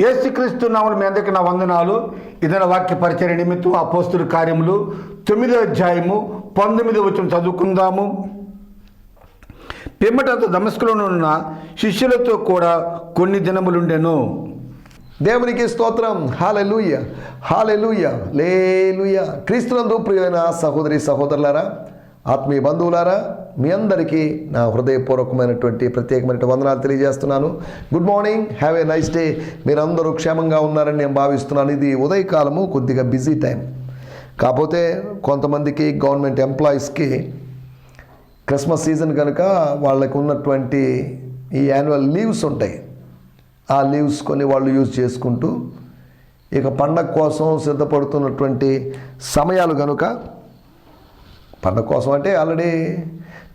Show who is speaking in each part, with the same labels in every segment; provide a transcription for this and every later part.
Speaker 1: ఏసుక్రీస్తు నామలు మీ అందరికీ నా వందనాలు. ఇదన వాక్య పరిచయ నిమిత్తం అపోస్తుల కార్యములు తొమ్మిదో అధ్యాయము పంతొమ్మిది వచ్చిన చదువుకుందాము. పిమ్మట దమస్కులో ఉన్న శిష్యులతో కూడా కొన్ని దినములుండెను.
Speaker 2: దేవునికి స్తోత్రం. హాలెలుయ హాలెలుయ లేలుయ క్రీస్తునందు ప్రియమైన సహోదరి సహోదరులారా ఆత్మీయ బంధువులారా మీ అందరికీ నా హృదయపూర్వకమైనటువంటి ప్రత్యేకమైన వందనాలు తెలియజేస్తున్నాను. Good morning have a nice day మీరందరూ క్షేమంగా ఉన్నారని నేను భావిస్తున్నాను. ఇది ఉదయకాలము కొద్దిగా బిజీ టైం కాకపోతే కొంతమందికి గవర్నమెంట్ ఎంప్లాయీస్కి క్రిస్మస్ సీజన్ కనుక వాళ్ళకు ఉన్నటువంటి ఈ యాన్యువల్ లీవ్స్ ఉంటాయి. ఆ లీవ్స్ కొన్ని వాళ్ళు యూజ్ చేసుకుంటూ ఇక పండగ కోసం సిద్ధపడుతున్నటువంటి సమయాలు కనుక పండగ కోసం అంటే ఆల్రెడీ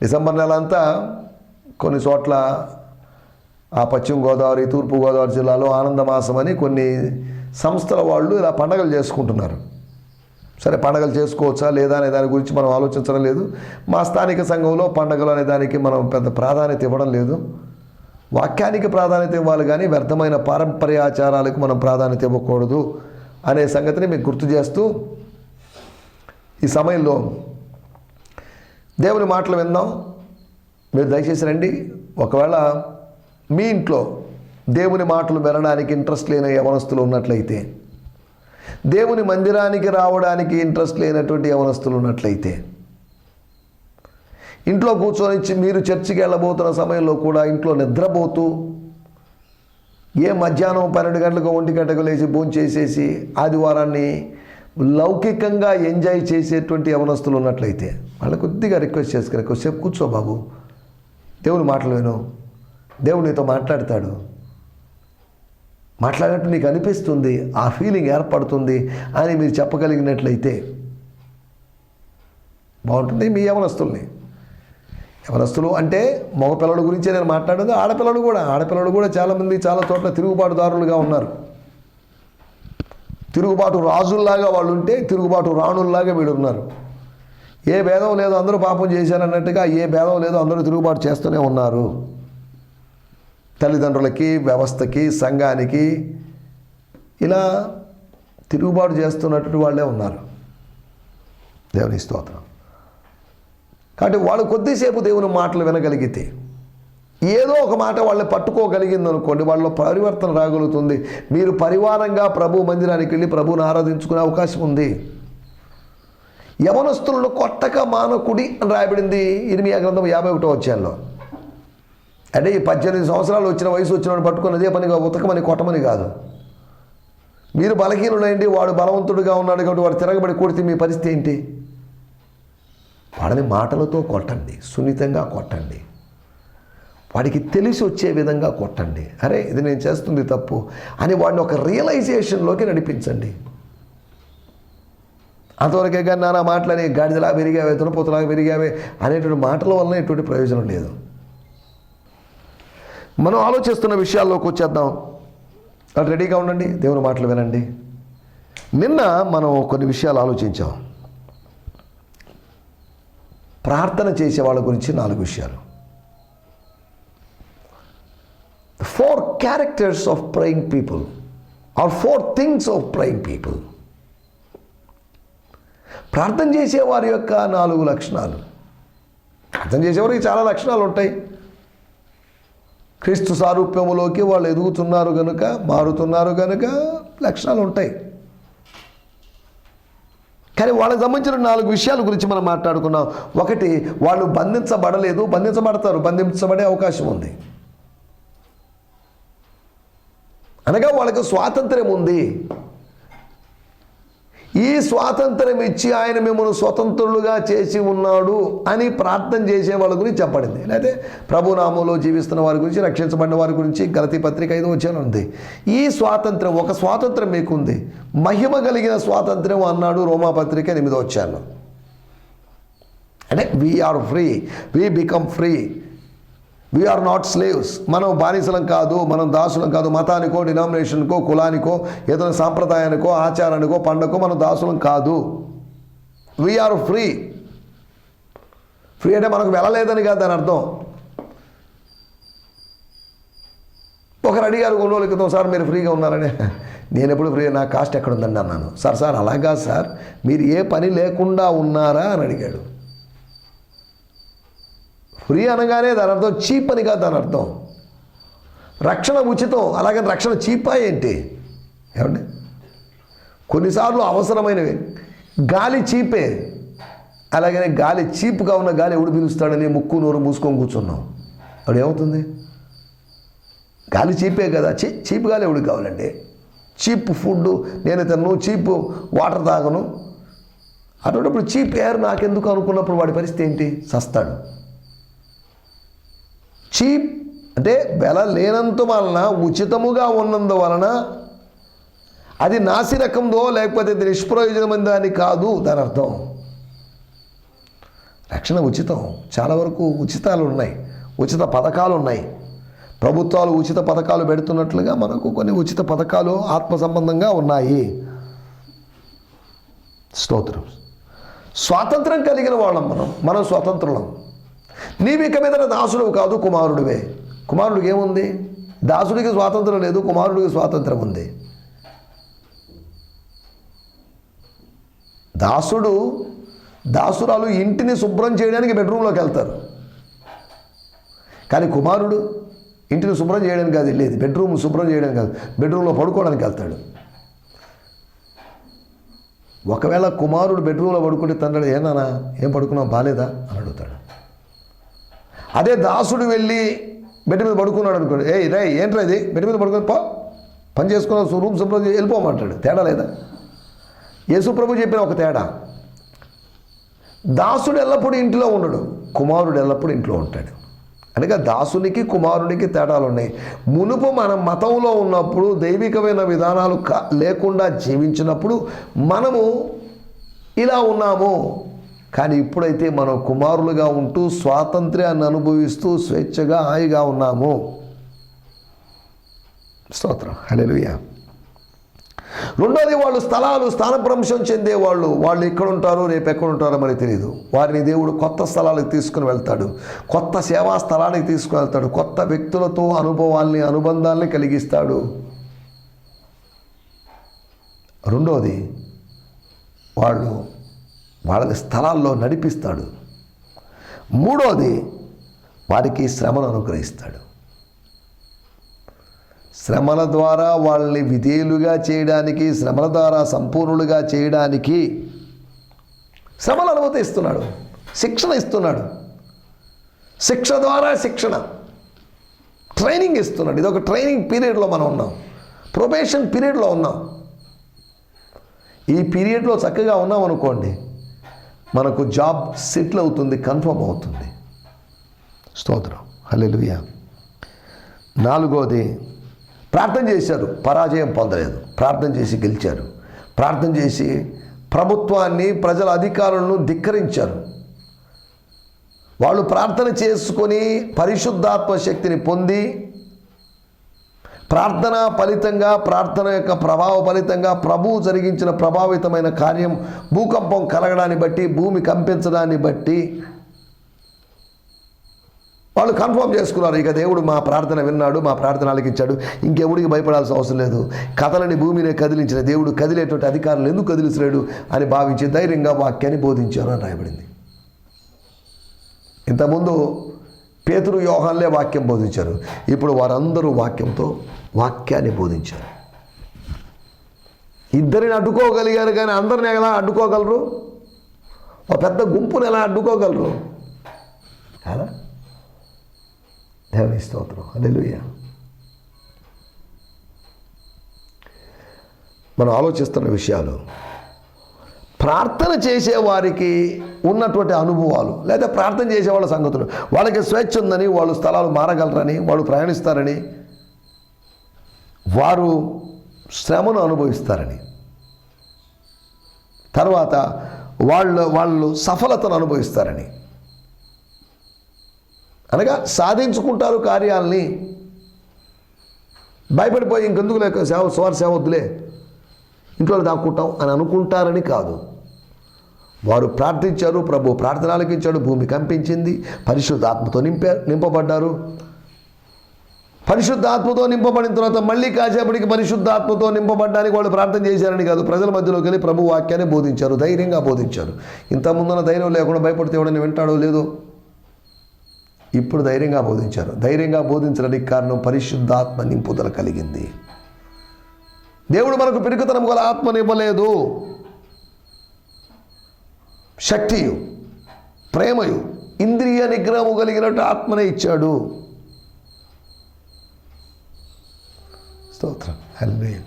Speaker 2: డిసెంబర్ నెల అంతా కొన్ని చోట్ల ఆ పశ్చిమ గోదావరి తూర్పు గోదావరి జిల్లాలో ఆనందమాసం అని కొన్ని సంస్థల వాళ్ళు ఇలా పండగలు చేసుకుంటున్నారు. సరే పండగలు చేసుకోవచ్చా లేదా అనే దాని గురించి మనం ఆలోచించడం లేదు. మా స్థానిక సంఘంలో పండగలు అనే దానికి మనం పెద్ద ప్రాధాన్యత ఇవ్వడం లేదు. వాక్యానికి ప్రాధాన్యత ఇవ్వాలి కానీ వ్యర్థమైన పారంపర్యాచారాలకు మనం ప్రాధాన్యత ఇవ్వకూడదు అనే సంగతిని మీకు గుర్తు చేస్తూ ఈ సమయంలో దేవుని మాటలు విందాం. మీరు దయచేసి రండి. ఒకవేళ మీ ఇంట్లో దేవుని మాటలు వినడానికి ఇంట్రెస్ట్ లేని యవనస్తులు ఉన్నట్లయితే దేవుని మందిరానికి రావడానికి ఇంట్రెస్ట్ లేనటువంటి యవనస్తులు ఉన్నట్లయితే ఇంట్లో కూర్చొని మీరు చర్చికి వెళ్ళబోతున్న సమయంలో కూడా ఇంట్లో నిద్రపోతూ ఏ మధ్యాహ్నం పన్నెండు గంటలకు ఒంటి గంటకు లేచి భోజనం చేసేసి ఆదివారాన్ని లౌకికంగా ఎంజాయ్ చేసేటువంటి యవనస్తులు ఉన్నట్లయితే వాళ్ళ కొద్దిగా రిక్వెస్ట్ చేసుకుని కొద్దిసేపు కూర్చో బాబు. దేవుని మాటలు విను. దేవుడు నీతో మాట్లాడతాడు. మాట్లాడినట్టు నీకు అనిపిస్తుంది ఆ ఫీలింగ్ ఏర్పడుతుంది అని మీరు చెప్పగలిగినట్లయితే బాగుంటుంది మీ యవనస్తుల్ని. యవనస్తులు అంటే మగపిల్లల గురించే నేను మాట్లాడేది ఆడపిల్లలు కూడా. ఆడపిల్లలు కూడా చాలామంది చాలా చోట్ల తిరుగుబాటుదారులుగా ఉన్నారు. తిరుగుబాటు రాజుల్లాగా వాళ్ళు ఉంటే తిరుగుబాటు రాణుల్లాగా వీడు ఉన్నారు ఏ భేదం లేదు అందరూ పాపం చేశారన్నట్టుగా ఏ భేదం లేదు అందరూ తిరుగుబాటు చేస్తూనే ఉన్నారు. తల్లిదండ్రులకి వ్యవస్థకి సంఘానికి ఇలా తిరుగుబాటు చేస్తున్నటువంటి వాళ్ళే ఉన్నారు. దేవుని స్తోత్రం. కాబట్టి వాళ్ళు కొద్దిసేపు దేవుని మాటలు వినగలిగితే ఏదో ఒక మాట వాళ్ళని పట్టుకోగలిగింది అనుకోండి వాళ్ళ పరివర్తన రాగలుగుతుంది. మీరు పరివారంగా ప్రభు మందిరానికి వెళ్ళి ప్రభువుని ఆరాధించుకునే అవకాశం ఉంది. యవనస్తులను కొట్టక మానకుడి అని రాయబడింది ఇరిమియా గ్రంథం యాభై ఒకటో వచ్చాల్లో అంటే ఈ పద్దెనిమిది సంవత్సరాలు వచ్చిన వయసు వచ్చిన పట్టుకుని అదే పనిగా ఉతకమని కొట్టమని కాదు. మీరు బలహీనుడైంది వాడు బలవంతుడుగా ఉన్నాడు కాబట్టి వాడు తిరగబడి కొడితే మీ పరిస్థితి ఏంటి? వాడిని మాటలతో కొట్టండి సున్నితంగా కొట్టండి. వాడికి తెలిసి వచ్చే విధంగా కొట్టండి. అరే ఇది నేను చేస్తుంది తప్పు అని వాడిని ఒక రియలైజేషన్లోకి నడిపించండి. అంతవరకే కానీ నానా మాటలని గాడిదలా పెరిగావే తునపోతలాగా పెరిగావే అనేటువంటి మాటల వలన ఎటువంటి ప్రయోజనం లేదు. మనం ఆలోచిస్తున్న విషయాల్లోకి వచ్చేద్దాం. అటు రెడీగా ఉండండి దేవుని మాటలు వినండి. నిన్న మనం కొన్ని విషయాలు ఆలోచించాం. ప్రార్థన చేసే వాళ్ళ గురించి నాలుగు విషయాలు. Four characters of praying people are four things of praying people ప్రార్థన చేసేవారి యొక్క నాలుగు లక్షణాలు. ప్రార్థన చేసేవారికి చాలా లక్షణాలు ఉంటాయి. క్రీస్తు సారూప్యములోకి వాళ్ళు ఎదుగుతున్నారు కనుక మారుతున్నారు కనుక లక్షణాలు ఉంటాయి. కానీ వాళ్ళకి సంబంధించిన నాలుగు విషయాల గురించి మనం మాట్లాడుకున్నాం. ఒకటి వాళ్ళు బంధించబడలేదు. బంధించబడతారు. బంధించబడే అవకాశం ఉంది. అనగా వాళ్ళకు స్వాతంత్ర్యం ఉంది. ఈ స్వాతంత్రం ఇచ్చి ఆయన మిమ్మల్ని స్వతంత్రులుగా చేసి ఉన్నాడు అని ప్రార్థన చేసే వాళ్ళ గురించి చెప్పడింది లేదా ప్రభునామంలో జీవిస్తున్న వారి గురించి రక్షించబడిన వారి గురించి గలతి పత్రిక ఐదు వచ్చాను ఉంది. ఈ స్వాతంత్రం ఒక స్వాతంత్రం మీకుంది. మహిమ కలిగిన స్వాతంత్రం అన్నాడు రోమా పత్రిక ఎనిమిదో వచ్చాను అంటే we are free we become free we are not slaves మనం బానిసలం కాదు మనం దాసులం కాదు. మతానికో డినామినేషన్కో కులానికో ఏదైనా సాంప్రదాయానికో ఆచారానికో పండగకో మనం దాసులం కాదు. వీఆర్ ఫ్రీ ఫ్రీ అంటే మనకు వెళ్ళలేదని కాదు దాని అర్థం. ఒకరు అడిగారు కొన్ని రోజుల క్రితం సార్ మీరు ఫ్రీగా ఉన్నారని. నేను ఎప్పుడు ఫ్రీ నా కాస్ట్ ఎక్కడ ఉందండి అన్నాను. సార్ సార్ అలాగా సార్. మీరు ఏ పని లేకుండా ఉన్నారా? అని అడిగాడు. ఫ్రీ అనగానే దాని అర్థం చీప్ అని కాదు దాని అర్థం. రక్షణ ఉచితం అలాగని రక్షణ చీపా ఏంటి? ఏమండి? కొన్నిసార్లు అవసరమైనవి. గాలి చీపే అలాగనే గాలి చీప్గా ఉన్న గాలి ఎవడు పిలుస్తాడని ముక్కు నోరు మూసుకొని కూర్చున్నాం. అప్పుడు ఏమవుతుంది? గాలి చీపే కదా చీ చీప్ గాలి ఎవడికి కావాలండి? చీప్ ఫుడ్ నేను తిన్ను చీప్ వాటర్ తాగను. అటువంటిప్పుడు చీప్ ఎయిర్ నాకెందుకు అనుకున్నప్పుడు వాడి పరిస్థితి ఏంటి? సస్తాడు. చీప్ అంటే వెల లేనంత వలన ఉచితముగా ఉన్నందువలన అది నాసిరకందో లేకపోతే ఇది నిష్ప్రయోజనమైందో అని కాదు దాని అర్థం. రక్షణ ఉచితం. చాలా వరకు ఉచితాలు ఉన్నాయి ఉచిత పథకాలు ఉన్నాయి ప్రభుత్వాలు ఉచిత పథకాలు పెడుతున్నట్లుగా మనకు కొన్ని ఉచిత పథకాలు ఆత్మ సంబంధంగా ఉన్నాయి. స్తోత్రం. స్వాతంత్రం కలిగిన వాళ్ళం మనం. మనం స్వతంత్రులం. నీవిక మీద దాసుడు కాదు కుమారుడివే. కుమారుడికి ఏముంది? దాసుడికి స్వాతంత్రం లేదు కుమారుడికి స్వాతంత్రం ఉంది. దాసుడు దాసురాలు ఇంటిని శుభ్రం చేయడానికి బెడ్రూమ్లోకి వెళ్తారు. కానీ కుమారుడు ఇంటిని శుభ్రం చేయడానికి కాదు వెళ్ళేది. బెడ్రూమ్ శుభ్రం చేయడానికి కాదు బెడ్రూమ్లో పడుకోవడానికి వెళ్తాడు. ఒకవేళ కుమారుడు బెడ్రూమ్లో పడుకుంటే తండ్రి ఏనానా ఏం పడుకున్నావు? బాలేదా? అని అడుగుతాడు. అదే దాసుడు వెళ్ళి బెడ్ మీద పడుకున్నాడు అనుకోండి. ఏ రే ఏంట్రా ఇది? బెడ్ మీద పడుకుని పో. పని చేసుకున్న రూమ్ శుభ్రం వెళ్ళిపోమంటాడు తేడా లేదా? యేసుప్రభు చెప్పిన ఒక తేడా. దాసుడు ఎల్లప్పుడూ ఇంట్లో ఉండడు. కుమారుడు ఎల్లప్పుడూ ఇంట్లో ఉంటాడు. అనగా దాసునికి కుమారునికి తేడాలు ఉన్నాయి. మునుపు మన మతంలో ఉన్నప్పుడు దైవికమైన విధానాలు కా లేకుండా జీవించినప్పుడు మనము ఇలా ఉన్నాము. కానీ ఇప్పుడైతే మనం కుమారులుగా ఉంటూ స్వాతంత్ర్యాన్ని అనుభవిస్తూ స్వేచ్ఛగా హాయిగా ఉన్నాము. స్తోత్రం. హల్లెలూయా. రెండోది వాళ్ళు స్థలాలు స్థానభ్రంశం చెందేవాళ్ళు. వాళ్ళు ఎక్కడ ఉంటారో రేపు ఎక్కడ ఉంటారో మనకి తెలియదు వారిని దేవుడు కొత్త స్థలాలకు తీసుకుని వెళ్తాడు. కొత్త సేవా స్థలానికి తీసుకుని వెళ్తాడు. కొత్త వ్యక్తులతో అనుభవాల్ని అనుబంధాల్ని కలిగిస్తాడు. రెండోది వాళ్ళు వాళ్ళని స్థలాల్లో నడిపిస్తాడు. మూడోది వారికి శ్రమను అనుగ్రహిస్తాడు. శ్రమల ద్వారా వాళ్ళని విధేయులుగా చేయడానికి శ్రమల ద్వారా సంపూర్ణులుగా చేయడానికి శ్రమలు అనుమతి ఇస్తున్నాడు శిక్షణ ఇస్తున్నాడు. శిక్ష ద్వారా శిక్షణ. ట్రైనింగ్ ఇస్తున్నాడు. ఇది ఒక ట్రైనింగ్ పీరియడ్లో మనం ఉన్నాం. ప్రొబేషన్ పీరియడ్లో ఉన్నాం. ఈ పీరియడ్లో చక్కగా ఉన్నాం అనుకోండి మనకు జాబ్ సెటిల్ అవుతుంది కన్ఫర్మ్ అవుతుంది. స్తోత్రం. హలెలుయ నాలుగోది ప్రార్థన చేశారు పరాజయం పొందలేదు. ప్రార్థన చేసి గెలిచారు. ప్రార్థన చేసి ప్రభుత్వాన్ని ప్రజల అధికారులను ధిక్కరించారు. వాళ్ళు ప్రార్థన చేసుకొని పరిశుద్ధాత్మ శక్తిని పొంది ప్రార్థన ఫలితంగా ప్రార్థన యొక్క ప్రభావ ఫలితంగా ప్రభువు జరిగించిన ప్రభావితమైన కార్యం భూకంపం కలగడాన్ని బట్టి భూమి కంపించడాన్ని బట్టి వాళ్ళు కన్ఫర్మ్ చేసుకున్నారు. ఇక దేవుడు మా ప్రార్థన విన్నాడు మా ప్రార్థన ఆలకించాడు. ఇంకెవడికి భయపడాల్సిన అవసరం లేదు. కథలని భూమిని కదిలించిన దేవుడు కదిలేటువంటి అధికారులు ఎందుకు కదిలించలేడు అని భావించి ధైర్యంగా వాక్యాన్ని బోధించారు అని రాయబడింది. ఇంతకుముందు పేతురు యోహాన్లే వాక్యం బోధించారు. ఇప్పుడు వారందరూ వాక్యంతో వాక్యాన్ని బోధించారు. ఇద్దరిని అడ్డుకోగలిగారు కానీ అందరిని ఎలా అడ్డుకోగలరు? ఒక పెద్ద గుంపుని ఎలా అడ్డుకోగలరు? ఎలా దేవుని స్తోత్రం. హల్లెలూయా. మనం ఆలోచిస్తున్న విషయాలు ప్రార్థన చేసేవారికి ఉన్నటువంటి అనుభవాలు లేదా ప్రార్థన చేసే వాళ్ళ సంగతులు. వాళ్ళకి స్వేచ్ఛ ఉందని వాళ్ళు స్థలాలు మారగలరని వాళ్ళు ప్రయాణిస్తారని వారు శ్రమను అనుభవిస్తారని. తర్వాత వాళ్ళు వాళ్ళు సఫలతను అనుభవిస్తారని. అనగా సాధించుకుంటారు కార్యాలని. భయపడిపోయి ఇంకెందుకు లేక సేవ స్వార సేవ వద్దులే. ఇంట్లో దాక్కుంటాం అని అనుకుంటారని కాదు. వారు ప్రార్థించారు ప్రభు ప్రార్థనలకించాడు భూమి కంపించింది పరిశుద్ధాత్మతో నింపారు నింపబడ్డారు. పరిశుద్ధాత్మతో నింపబడిన తర్వాత మళ్ళీ కాసేపటికి పరిశుద్ధాత్మతో నింపబడడానికి వాళ్ళు ప్రార్థన చేశారని కాదు ప్రజల మధ్యలోకి వెళ్ళి ప్రభు వాక్యాన్ని బోధించారు ధైర్యంగా బోధించారు. ఇంత ముందున ధైర్యం లేకుండా భయపడితే ఎవడని వింటాడో లేదో? ఇప్పుడు ధైర్యంగా బోధించారు. ధైర్యంగా బోధించడానికి కారణం పరిశుద్ధాత్మ నింపుదల కలిగింది. దేవుడు మనకు పిరికితనం గల ఆత్మనివ్వలేదు శక్తియు ప్రేమయు ఇంద్రియ నిగ్రహము కలిగినట్టు ఆత్మనే ఇచ్చాడు. స్తోత్రం. హల్వే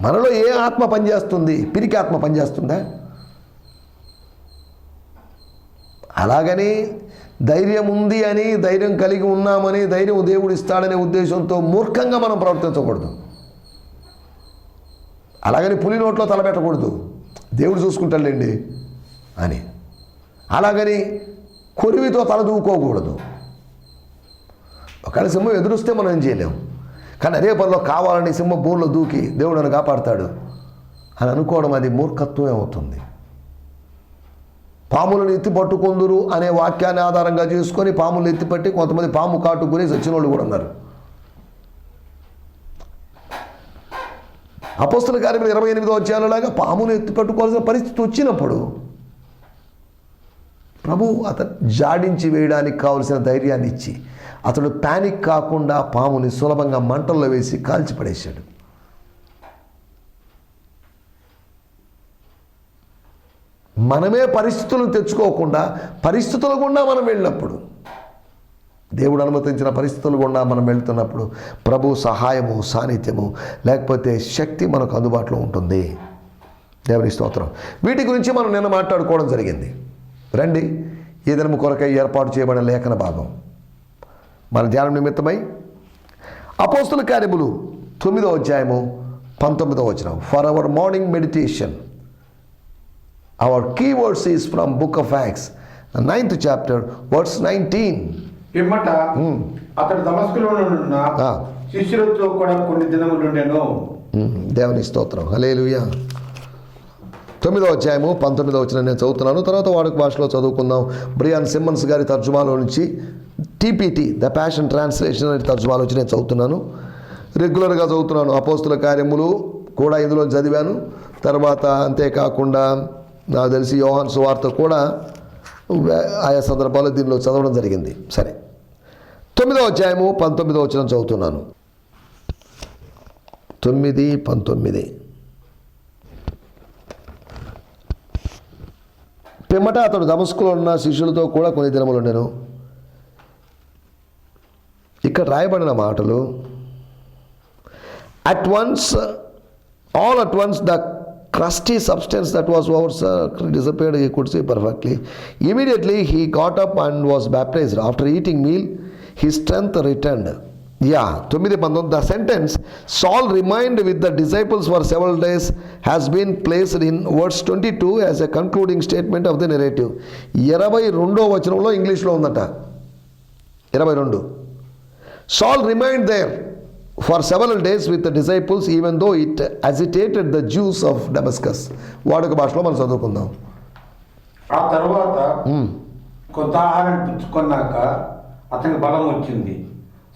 Speaker 2: మనలో ఏ ఆత్మ పనిచేస్తుంది? పిరికి ఆత్మ పనిచేస్తుందా? అలాగని ధైర్యం ఉంది అని ధైర్యం కలిగి ఉన్నామని ధైర్యం దేవుడు ఇస్తాడనే ఉద్దేశంతో మూర్ఖంగా మనం ప్రవర్తించకూడదు. అలాగని పులి నోట్లో తలపెట్టకూడదు. దేవుడు చూసుకుంటాడులేండి. అని. అలాగని కొరివితో తలదూకోకూడదు. ఒకవేళ సింహం ఎదురుస్తే మనం ఏం చేయలేము కానీ అదే పనిలో కావాలని సింహ బోర్లో దూకి దేవుడు నన్ను కాపాడతాడు అని అనుకోవడం అది మూర్ఖత్వమే అవుతుంది. పాములను ఎత్తి పట్టుకుందురు అనే వాక్యాన్ని ఆధారంగా చేసుకొని పాములను ఎత్తిపట్టి కొంతమంది పాము కాటుకుని సచ్చిన వాళ్ళు కూడా ఉన్నారు. అపోస్తుల కార్యములు ఇరవై ఎనిమిదో వచ్చేలాగా పామును ఎత్తి పట్టుకోవాల్సిన పరిస్థితి వచ్చినప్పుడు ప్రభు అతను జాడించి వేయడానికి కావలసిన ధైర్యాన్ని ఇచ్చి అతడు ప్యానిక్ కాకుండా పాముని సులభంగా మంటల్లో వేసి కాల్చిపడేశాడు. మనమే పరిస్థితులను తెచ్చుకోకుండా పరిస్థితుల గుండా మనం వెళ్ళినప్పుడు దేవుడు అనుమతించిన పరిస్థితులు గుండా మనం వెళ్తున్నప్పుడు ప్రభు సహాయము సాన్నిధ్యము లేకపోతే శక్తి మనకు అందుబాటులో ఉంటుంది. దేవుని స్తోత్రం. వీటి గురించి మనం నిన్న మాట్లాడుకోవడం జరిగింది. రండి. ఈ దినము కొరకై ఏర్పాటు చేయబడిన లేఖన భాగం. మన ధ్యానం నిమిత్తమై అపోస్తుల కార్యములు తొమ్మిదో అధ్యాయము పంతొమ్మిదో వచనం. For our morning meditation our key words is from book of Acts ninth chapter words nineteen
Speaker 1: పిమ్మట అతడు దమస్కులో ఉన్న. శిష్యులతో కూడా కొన్ని దినములుండెను.
Speaker 2: దేవుని స్తోత్రం. హలేలుయా తొమ్మిదో అధ్యాయము పంతొమ్మిదో వచ్చిన నేను చదువుతున్నాను. తర్వాత వాడుక భాషలో చదువుకుందాం. బ్రియాన్ సిమ్మన్స్ గారి తర్జుమాలో నుంచి టీపీటీ ద ప్యాషన్ ట్రాన్స్లేషన్ అనే తర్జుమాలో వచ్చి నేను చదువుతున్నాను. రెగ్యులర్గా చదువుతున్నాను. అపోస్తుల కార్యములు కూడా ఇందులో చదివాను. తర్వాత అంతేకాకుండా నాకు తెలిసి యోహాన్ సువార్త కూడా ఆయా సందర్భాల్లో దీనిలో చదవడం జరిగింది. సరే. తొమ్మిదో అధ్యాయము పంతొమ్మిదో వచ్చిన చదువుతున్నాను. తొమ్మిది పంతొమ్మిది. పిమ్మట అతడు దమస్కులో ఉన్న శిష్యులతో కూడా కొన్ని దినములు ఉండెను. ఇక్కడ రాయబడిన మాటలు at once all at once the crusty substance that was over sir disappeared he could see perfectly immediately he got up and was baptized after eating meal he strength returned yeah తొమ్మిది పంతొమ్మిది the sentence Saul remained with the disciples for several days has been placed in words twenty two as a concluding statement of the narrative ఇరవై రెండో వచనంలో ఇంగ్లీష్లో ఉందట. ఇరవై రెండు. Saul remained there for several days with the disciples, even though it agitated the Jews of Damascus. వాడుక భాషలో మనం చదువుకుందాం.
Speaker 1: ఆ తర్వాత కొంత ఆహారం పుచ్చుకున్నాక అతనికి బలం వచ్చింది.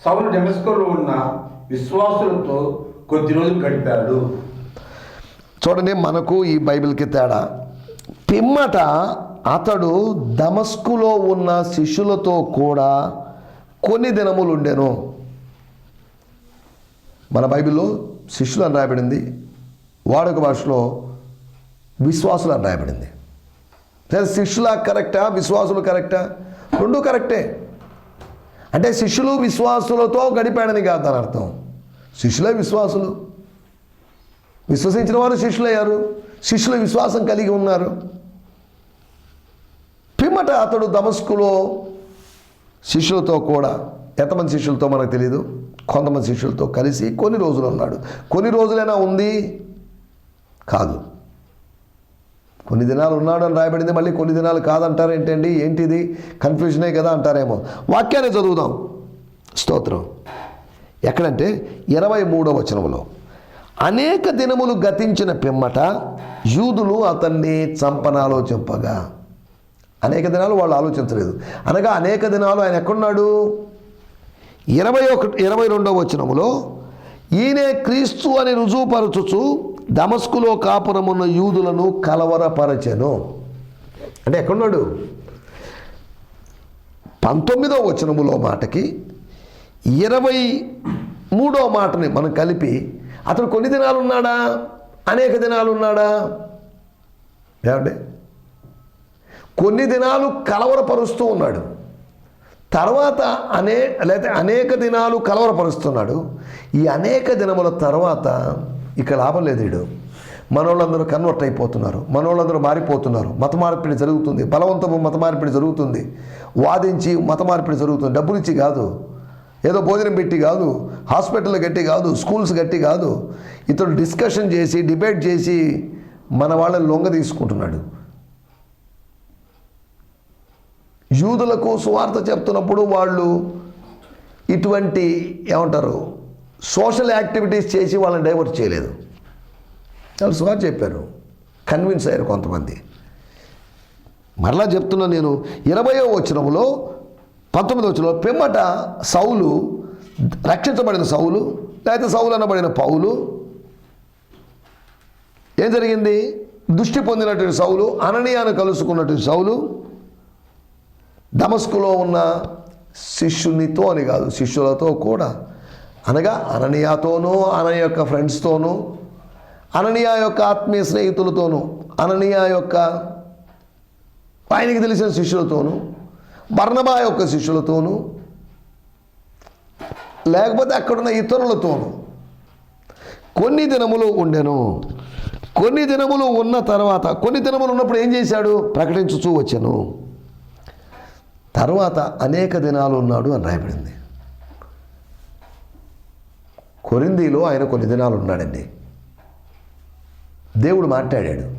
Speaker 1: సౌలు డెమస్కోలో ఉన్న విశ్వాసులతో కొద్ది రోజులు గడిపాడు.
Speaker 2: చూడండి మనకు ఈ బైబిల్కి తేడా. పిమ్మట అతడు దమస్కులో ఉన్న శిష్యులతో కూడా కొన్ని దినములు ఉండెను. మన బైబిల్లో శిష్యులు అని రాయబడింది వాడక భాషలో విశ్వాసులు అని రాయబడింది. సరే కరెక్టా? విశ్వాసులు కరెక్టా? రెండు కరెక్టే. అంటే శిష్యులు విశ్వాసులతో గడిపాడని కాదు దాని అర్థం. శిష్యులే విశ్వాసులు. విశ్వసించిన వారు శిష్యులయ్యారు. శిష్యుల విశ్వాసం కలిగి ఉన్నారు. పిమ్మట అతడు దమస్కులో శిష్యులతో కూడా ఎంతమంది శిష్యులతో మనకు తెలియదు కొంతమంది శిష్యులతో కలిసి కొన్ని రోజులు ఉన్నాడు. కొన్ని రోజులైనా ఉంది? కాదు. కొన్ని దినాలు ఉన్నాడు అని రాయబడింది మళ్ళీ కొన్ని దినాలు కాదంటారు ఏంటండి? ఏంటిది? కన్ఫ్యూజనే కదా అంటారేమో. వాక్యాన్ని చదువుదాం. స్తోత్రం. ఎక్కడంటే ఇరవై మూడవ వచనంలో అనేక దినములు గతించిన పిమ్మట యూదులు అతన్ని చంపనాలోచింపగా అనేక దినాలు వాళ్ళు ఆలోచించలేదు. అనగా అనేక దినాలు ఆయన ఎక్కడున్నాడు? ఇరవై ఒకటి ఇరవై రెండవ వచనములో ఈయనే క్రీస్తు అని రుజువుపరచుచు దమస్కులో కాపురమున్న యూదులను కలవరపరచెను. అంటే ఎక్కడున్నాడు? పంతొమ్మిదో వచనములో మాటకి ఇరవై మూడో మాటని మనం కలిపి అతను కొన్ని దినాలు ఉన్నాడా అనేక దినాలు ఉన్నాడా ఏమండి? కొన్ని దినాలు కలవరపరుస్తూ ఉన్నాడు. తర్వాత అనే లేకపోతే అనేక దినాలు కలవరపరుస్తున్నాడు. ఈ అనేక దినముల తర్వాత ఇక లాభం లేదు వీడు. మనోళ్ళందరూ కన్వర్ట్ అయిపోతున్నారు. మనోళ్ళందరూ మారిపోతున్నారు. మత మార్పిడి జరుగుతుంది. బలవంతము మత మార్పిడి జరుగుతుంది. వాదించి మత మార్పిడి జరుగుతుంది. డబ్బులు ఇచ్చి కాదు. ఏదో భోజనం పెట్టి కాదు. హాస్పిటల్ గట్టి కాదు. స్కూల్స్ గట్టి కాదు. ఇతడు డిస్కషన్ చేసి డిబేట్ చేసి మన వాళ్ళని లొంగ తీసుకుంటున్నాడు. యూదులకు సువార్త చెప్తున్నప్పుడు వాళ్ళు ఇటువంటి ఏమంటారు? సోషల్ యాక్టివిటీస్ చేసి వాళ్ళని డైవర్ట్ చేయలేదు. వాళ్ళు సువార్త చెప్పారు. కన్విన్స్ అయ్యారు కొంతమంది. మరలా చెప్తున్నా నేను ఇరవయో వచనంలో పంతొమ్మిదో వచనంలో పిమ్మట సౌలు రక్షించబడిన సౌలు లేకపోతే సౌలు అనబడిన పౌలు ఏం జరిగింది? దృష్టి పొందినటువంటి సౌలు అననీయాను కలుసుకున్నటువంటి సౌలు దమస్కులో ఉన్న శిష్యునితో అని కాదు శిష్యులతో కూడా అనగా అననియాతోనూ అనని యొక్క ఫ్రెండ్స్తోనూ అననియా యొక్క ఆత్మీయ స్నేహితులతోనూ అననియా యొక్క ఆయనకి తెలిసిన శిష్యులతోనూ బర్ణబా యొక్క శిష్యులతోనూ లేకపోతే అక్కడున్న ఇతరులతోనూ కొన్ని దినములు ఉండెను. కొన్ని దినములు ఉన్న తర్వాత కొన్ని దినములు ఉన్నప్పుడు ఏం చేశాడు? ప్రకటించుచూ వచ్చాను. తర్వాత అనేక దినాలు ఉన్నాడు అని రాయబడింది. కొరిందీలో ఆయన కొన్ని దినాలు ఉన్నాడండి. దేవుడు మాట్లాడాడు.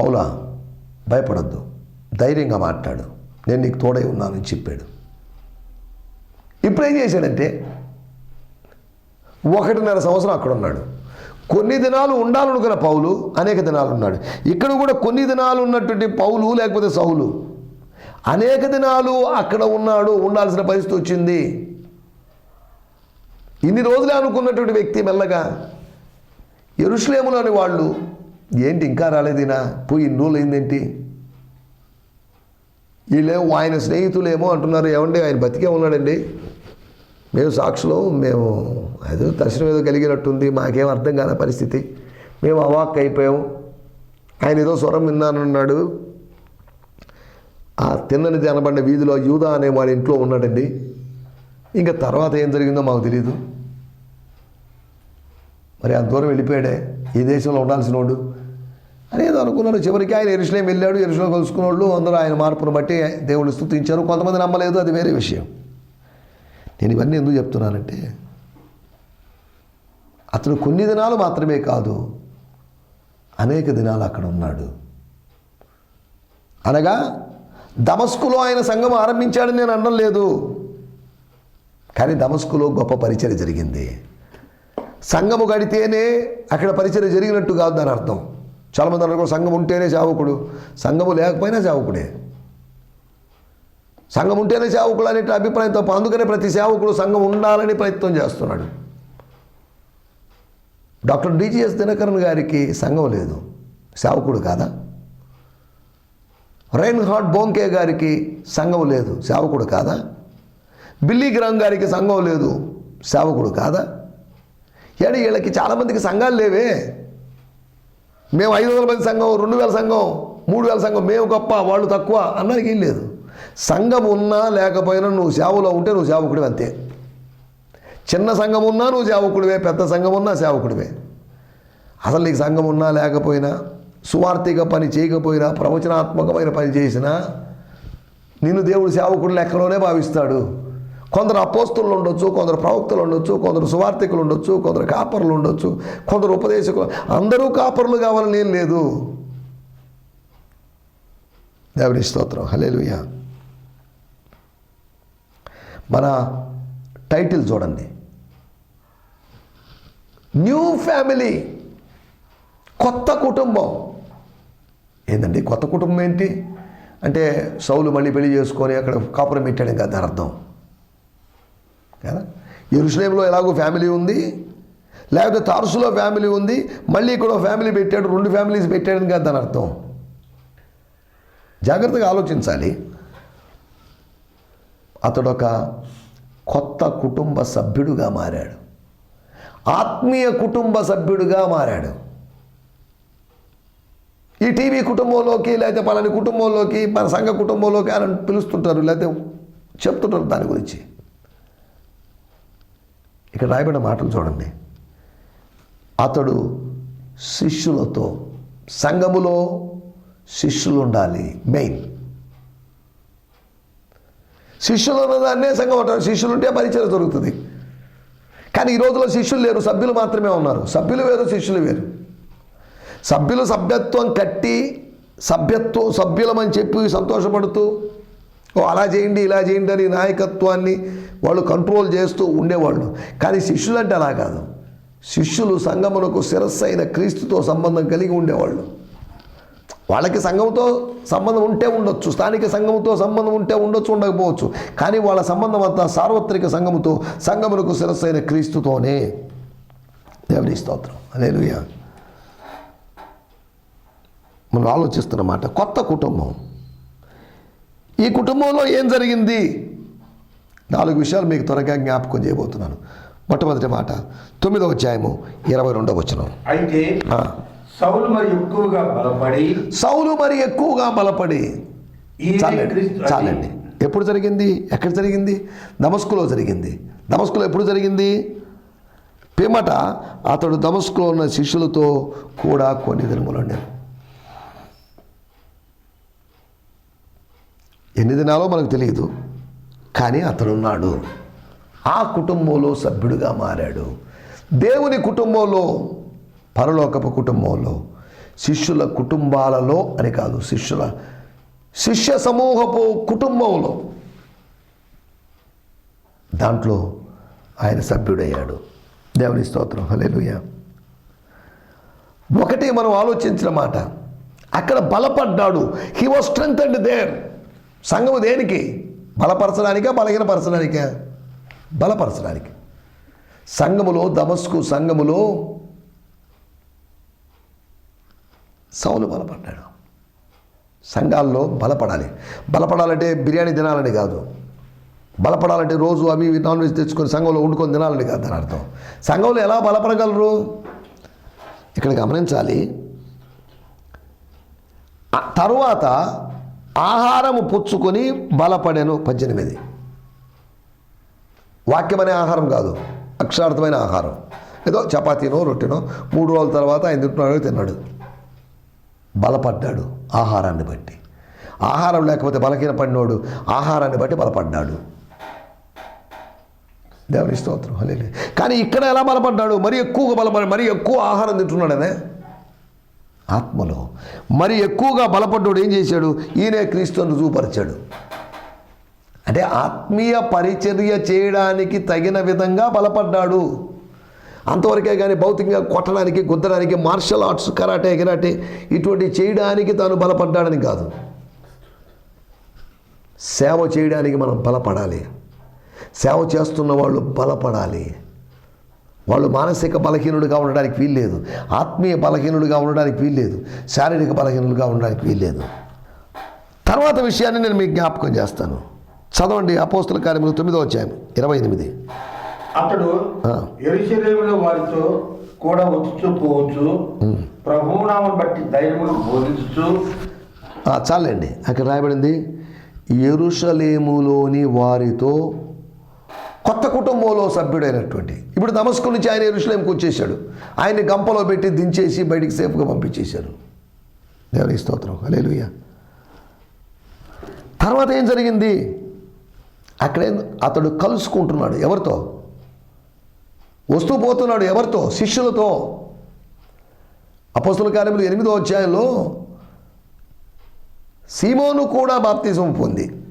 Speaker 2: పౌలా భయపడద్దు. ధైర్యంగా మాట్లాడు. నేను నీకు తోడై ఉన్నానని చెప్పాడు. ఇప్పుడు ఏం చేశాడంటే ఒకటిన్నర సంవత్సరం అక్కడ ఉన్నాడు. కొన్ని దినాలు ఉండాలనుకున్న పౌలు అనేక దినాలు ఉన్నాడు. ఇక్కడ కూడా కొన్ని దినాలు ఉన్నటువంటి పౌలు లేకపోతే సౌలు. అనేక దినాలు అక్కడ ఉన్నాడు ఉండాల్సిన పరిస్థితి వచ్చింది. ఇన్ని రోజులు అనుకున్నటువంటి వ్యక్తి మెల్లగా ఎరుషులేములోని వాళ్ళు ఏంటి ఇంకా రాలేదినా పోయి ఇన్ని రోజులు అయిందేంటి వీళ్ళేమో ఆయన స్నేహితులేమో అంటున్నారు ఏమండి ఆయన బతికే ఉన్నాడండి? మేము సాక్షులు మేము ఏదో దర్శనం ఏదో కలిగినట్టుంది మాకేం అర్థం కాని పరిస్థితి. మేము అవాక్ అయిపోయాం. ఆయన ఏదో స్వరం విన్నానన్నాడు. ఆ తిన్నని తినబడిన వీధిలో యూదా అనే వాడి ఇంట్లో ఉన్నాడండి. ఇంకా తర్వాత ఏం జరిగిందో మాకు తెలియదు మరి అంత దూరం వెళ్ళిపోయాడే? ఈ దేశంలో ఉండాల్సిన వాడు? అనేది ఏదో అనుకున్నాడు. చివరికి ఆయన ఎరుసలేం వెళ్ళాడు. ఎరుసలో కలుసుకున్న వాళ్ళు అందరూ ఆయన మార్పును బట్టి దేవుడు స్థుతించారు కొంతమంది నమ్మలేదు. అది వేరే విషయం. నేను ఇవన్నీ ఎందుకు చెప్తున్నానంటే అతను కొన్ని దినాలు మాత్రమే కాదు అనేక దినాలు అక్కడ ఉన్నాడు. అనగా దమస్కులో ఆయన సంఘం ఆరంభించాడని నేను అనడం లేదు. కానీ దమస్కులో గొప్ప పరిచయం జరిగింది. సంఘము గడితేనే అక్కడ పరిచయం జరిగినట్టు కాదు దాని అర్థం. చాలామంది అన్నారు సంఘం ఉంటేనే సేవకుడు సంఘము లేకపోయినా సేవకుడే సంఘం ఉంటేనే సేవకుడు అనే అభిప్రాయం తప్ప అందుకనే ప్రతి సేవకుడు సంఘం ఉండాలని ప్రయత్నం చేస్తున్నాడు. డాక్టర్ డిజిఎస్ దినకరన్ గారికి సంఘం లేదు. సేవకుడు కాదా? రైన్ హార్ట్ బోంకే గారికి సంఘం లేదు. సేవకుడు కాదా? బిల్లీ గ్రామ్ గారికి సంఘం లేదు. సేవకుడు కాదా? ఏడు వీళ్ళకి చాలామందికి సంఘాలు లేవే. మేము ఐదు వందల మంది సంఘం రెండు వేల సంఘం మూడు వేల సంఘం మేము గొప్ప వాళ్ళు తక్కువ అన్నానికి ఏం లేదు. సంఘం ఉన్నా లేకపోయినా నువ్వు సేవలో ఉంటే నువ్వు సేవకుడివి అంతే. చిన్న సంఘం ఉన్నా నువ్వు సేవకుడివే పెద్ద సంఘం ఉన్నా సేవకుడివే. అసలు నీకు సంఘం ఉన్నా లేకపోయినా సువార్థిక పని చేయకపోయినా ప్రవచనాత్మకమైన పని చేసినా నిన్ను దేవుడు సేవకుడు లెక్కలోనే భావిస్తాడు. కొందరు అపోస్తులు ఉండొచ్చు కొందరు ప్రవక్తలు ఉండొచ్చు కొందరు సువార్థికులు ఉండొచ్చు కొందరు కాపర్లు ఉండొచ్చు కొందరు ఉపదేశకులు. అందరూ కాపర్లు కావాలని ఏం లేదు. దేవుని స్తోత్రం. హలేలుయ్య మన టైటిల్ చూడండి. New family. కొత్త కుటుంబం. ఏంటండి కొత్త కుటుంబం ఏంటి? అంటే సౌలు మళ్ళీ పెళ్ళి చేసుకొని అక్కడ కాపురం పెట్టాడు కదా అర్థం. కదా? ఎరుసలేంలో ఎలాగో ఫ్యామిలీ ఉంది లేకపోతే తారుసులో ఫ్యామిలీ ఉంది మళ్ళీ ఇక్కడ ఫ్యామిలీ పెట్టాడు రెండు ఫ్యామిలీస్ పెట్టాడని కాదు దాని అర్థం. జాగ్రత్తగా ఆలోచించాలి. అతడు ఒక కొత్త కుటుంబ సభ్యుడుగా మారాడు. ఆత్మీయ కుటుంబ సభ్యుడుగా మారాడు. ఈ టీవీ కుటుంబంలోకి లేకపోతే పలాని కుటుంబంలోకి మన సంఘ కుటుంబంలోకి అని పిలుస్తుంటారు లేకపోతే చెప్తుంటారు దాని గురించి. ఇక్కడ రాయబడిన మాటలు చూడండి. అతడు శిష్యులతో సంఘములో శిష్యులు ఉండాలి మెయిన్. శిష్యులు ఉన్నదాన్నే సంఘం అంటారు. శిష్యులు ఉంటే పరిచయం దొరుకుతుంది కానీ ఈ రోజులో శిష్యులు లేరు సభ్యులు మాత్రమే ఉన్నారు. సభ్యులు వేరు శిష్యులు వేరు. సభ్యులు సభ్యత్వం కట్టి సభ్యత్వం సభ్యులమని చెప్పి సంతోషపడుతూ అలా చేయండి ఇలా చేయండి అని నాయకత్వాన్ని వాళ్ళు కంట్రోల్ చేస్తూ ఉండేవాళ్ళు. కానీ శిష్యులు అంటే అలా కాదు. శిష్యులు సంగమునకు శిరస్సు అయిన క్రీస్తుతో సంబంధం కలిగి ఉండేవాళ్ళు. వాళ్ళకి సంఘంతో సంబంధం ఉంటే ఉండొచ్చు స్థానిక సంఘంతో సంబంధం ఉంటే ఉండొచ్చు ఉండకపోవచ్చు. కానీ వాళ్ళ సంబంధం అంతా సార్వత్రిక సంఘముతో సంఘమునకు శిరస్సు అయిన క్రీస్తుతోనే. దేవుని స్తోత్రం. అదే మనం ఆలోచిస్తున్నమాట కొత్త కుటుంబం. ఈ కుటుంబంలో ఏం జరిగింది? నాలుగు విషయాలు మీకు త్వరగా జ్ఞాపకం చేయబోతున్నాను. మొట్టమొదటి మాట తొమ్మిదవ అధ్యాయము ఇరవై రెండవ వచనం.
Speaker 1: అయితే. సౌలు మరి ఎక్కువగా బలపడి
Speaker 2: సౌలు మరి ఎక్కువగా బలపడి చాలండి చాలండి. ఎప్పుడు జరిగింది? ఎక్కడ జరిగింది? దమస్కులో జరిగింది. దమస్కులో ఎప్పుడు జరిగింది? పిమ్మట అతడు దమస్కులో ఉన్న శిష్యులతో కూడా కొన్ని దినములు ఉండారు ఎన్ని దినాలో మనకు తెలియదు. కానీ అతనున్నాడు. ఆ కుటుంబంలో సభ్యుడిగా మారాడు. దేవుని కుటుంబంలో పరలోకపు కుటుంబంలో శిష్యుల కుటుంబాలలో అని కాదు శిష్యుల శిష్య సమూహపు కుటుంబంలో. దాంట్లో ఆయన సభ్యుడయ్యాడు. దేవుని స్తోత్రం. హలేలుయ ఒకటి మనం ఆలోచించిన మాట అక్కడ బలపడ్డాడు. He was strong and there సంఘము దేనికి? బలపరచడానికా బలహీనపరచడానికా? బలపరచడానికి. సంఘములో దమస్కు సంఘములో సౌలు బలపడ్డాడు. సంఘాల్లో బలపడాలి. బలపడాలంటే బిర్యానీ తినాలని కాదు. బలపడాలంటే రోజు అవి నాన్ వెజ్ తెచ్చుకొని సంఘంలో వండుకొని తినాలని కాదు దాని అర్థం. సంఘంలో ఎలా బలపడగలరు? ఇక్కడ గమనించాలి. తరువాత ఆహారము పుచ్చుకొని బలపడెను పద్దెనిమిది. వాక్యమనే ఆహారం కాదు అక్షరార్థమైన ఆహారం. ఏదో చపాతీనో రొట్టెనో మూడు రోజుల తర్వాత ఆయన తింటున్నాడు తిన్నాడు. బలపడ్డాడు ఆహారాన్ని బట్టి. ఆహారం లేకపోతే బలహీన పడినోడు ఆహారాన్ని బట్టి బలపడ్డాడు. దేవుని స్తోత్రం అలే కానీ ఇక్కడ ఎలా బలపడ్డాడు? మరి ఎక్కువగా బలపడి మరి ఎక్కువ ఆహారం తింటున్నాడనే? ఆత్మలో. మరి ఎక్కువగా బలపడ్డాడు ఏం చేశాడు? ఈయనే క్రీస్తుని రుజువుపరిచాడు అంటే ఆత్మీయ పరిచర్య చేయడానికి తగిన విధంగా బలపడ్డాడు. అంతవరకే కానీ భౌతికంగా కొట్టడానికి గుద్దడానికి మార్షల్ ఆర్ట్స్ కరాటే గిరాటే ఇటువంటి చేయడానికి తాను బలపడ్డాడని కాదు. సేవ చేయడానికి మనం బలపడాలి. సేవ చేస్తున్న వాళ్ళు బలపడాలి. వాళ్ళు మానసిక బలహీనుడిగా ఉండడానికి వీల్లేదు. ఆత్మీయ బలహీనుడిగా ఉండడానికి వీల్లేదు. శారీరక బలహీనుడిగా ఉండడానికి వీల్లేదు. తర్వాత విషయాన్ని నేను మీకు జ్ఞాపకం చేస్తాను. చదవండి అపోస్తుల కార్యములు తొమ్మిదో అధ్యాయం ఇరవై ఎనిమిది.
Speaker 1: అతడు. ఎరుశలేములో వారితో కూడా వచ్చుచూ పోవచ్చు. ప్రభువునామను బట్టి ధైర్యమును బోధించు
Speaker 2: చాలండి. అక్కడ రాయబడింది ఎరుషలేములోని వారితో కొత్త కుటుంబంలో సభ్యుడైనటువంటి. ఇప్పుడు దమస్కు నుంచి ఆయన ఎరుషులేంకి వచ్చేసాడు ఆయన్ని గంపలో పెట్టి దించేసి బయటికి సేఫ్గా పంపించేశారు. దేవుని స్తోత్రం. అలేలుయ్య తర్వాత ఏం జరిగింది? అక్కడే అతడు కలుసుకుంటున్నాడు. ఎవరితో? వస్తూ పోతున్నాడు. ఎవరితో? శిష్యులతో. అపస్తుల కార్యములు ఎనిమిదో అధ్యాయంలో సీమోను కూడా బాప్తిజం పొంది.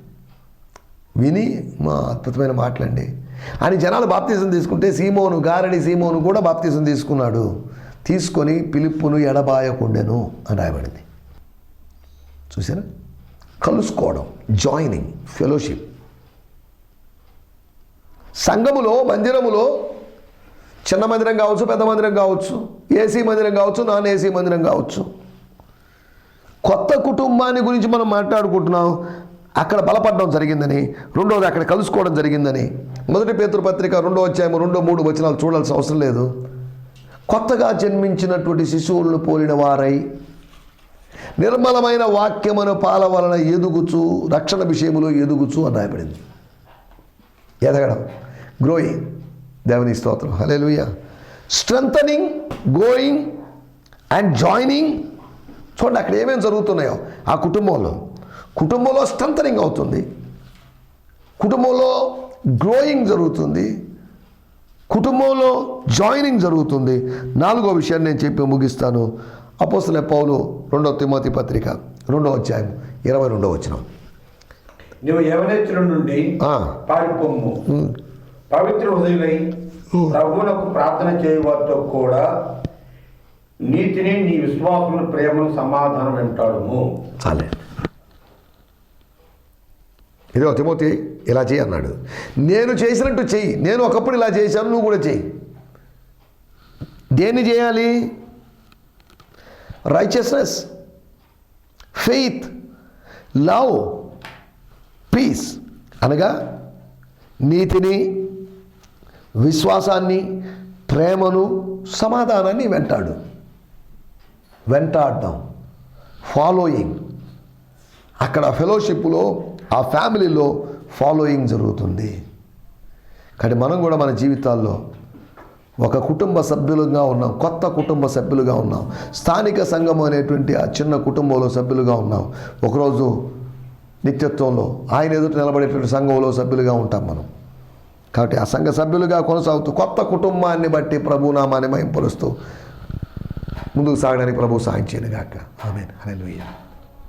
Speaker 2: విని మా అద్భుతమైన మాటలండి. అని జనాలు బాప్తిజం తీసుకుంటే సీమోను గారడి సీమోను కూడా బాప్తిజం తీసుకున్నాడు. తీసుకొని పిలుపును ఎడబాయకుండెను అని రాయబడింది. చూసారా కలుసుకోవడం జాయినింగ్ ఫెలోషిప్. సంఘములో మందిరములో చిన్న మందిరం కావచ్చు పెద్ద మందిరం కావచ్చు ఏసీ మందిరం కావచ్చు నాన్ ఏసీ మందిరం కావచ్చు. కొత్త కుటుంబాన్ని గురించి మనం మాట్లాడుకుంటున్నాం. అక్కడ బలపడడం జరిగిందని రెండోది అక్కడ కలుసుకోవడం జరిగిందని. మొదటి పేతృపత్రిక రెండో అధ్యాయం రెండో మూడు వచనాలు చూడాల్సిన అవసరం లేదు. కొత్తగా జన్మించినటువంటి శిశువులను పోలిన వారై నిర్మలమైన వాక్యమును పాల వలన ఎదుగుచు రక్షణ విషయములో ఎదుగుచు అని రాయబడింది. ఎదగడం. గ్రోయింగ్ దేవుని స్తోత్రం. Hallelujah strengthening going and joining చూడండి అక్కడ ఏమేమి జరుగుతున్నాయో ఆ కుటుంబంలో. కుటుంబంలో స్ట్రెంథనింగ్ అవుతుంది. కుటుంబంలో గ్రోయింగ్ జరుగుతుంది. కుటుంబంలో జాయినింగ్ జరుగుతుంది. నాలుగో విషయాన్ని నేను చెప్పి ముగిస్తాను. అపోసల పౌలు రెండో తిమోతి పత్రిక రెండో అధ్యాయం ఇరవై రెండో వచ్చిన
Speaker 1: నువ్వు నుండి పవిత్ర హృదయులై ప్రభువునకు ప్రార్థన చేయవారితో కూడా నీతిని నీ విశ్వాసమును ప్రేమను సమాధానం వెంటాడుము.
Speaker 2: చాలే. ఏదో తిమోతి ఇలా చేయి అన్నాడు. నేను చేసినట్టు చెయ్యి. నేను ఒకప్పుడు ఇలా చేశాను నువ్వు కూడా చెయ్యి. దేన్ని చేయాలి? రైచియస్నెస్ ఫెయిత్ లవ్ పీస్ అనగా నీతిని విశ్వాసాన్ని ప్రేమను సమాధానాన్ని వెంటాడు. వెంటాడడం ఫాలోయింగ్ అక్కడ ఫెలోషిప్లో ఆ ఫ్యామిలీలో ఫాలోయింగ్ జరుగుతుంది. కానీ మనం కూడా మన జీవితాల్లో ఒక కుటుంబ సభ్యులుగా ఉన్నాం కొత్త కుటుంబ సభ్యులుగా ఉన్నాం స్థానిక సంఘం అనేటువంటి ఆ చిన్న కుటుంబంలో సభ్యులుగా ఉన్నాం. ఒకరోజు నిత్యత్వంలో ఆయన ఎదుట నిలబడేటువంటి సంఘంలో సభ్యులుగా ఉంటాం మనం. కాబట్టి ఆ సంఘ సభ్యులుగా కొనసాగుతూ కొత్త కుటుంబాన్ని బట్టి ప్రభునామాన్ని మహింపరుస్తూ ముందుకు సాగడానికి ప్రభు సాయం చేయను గాక ఆమె హల్లెలూయా.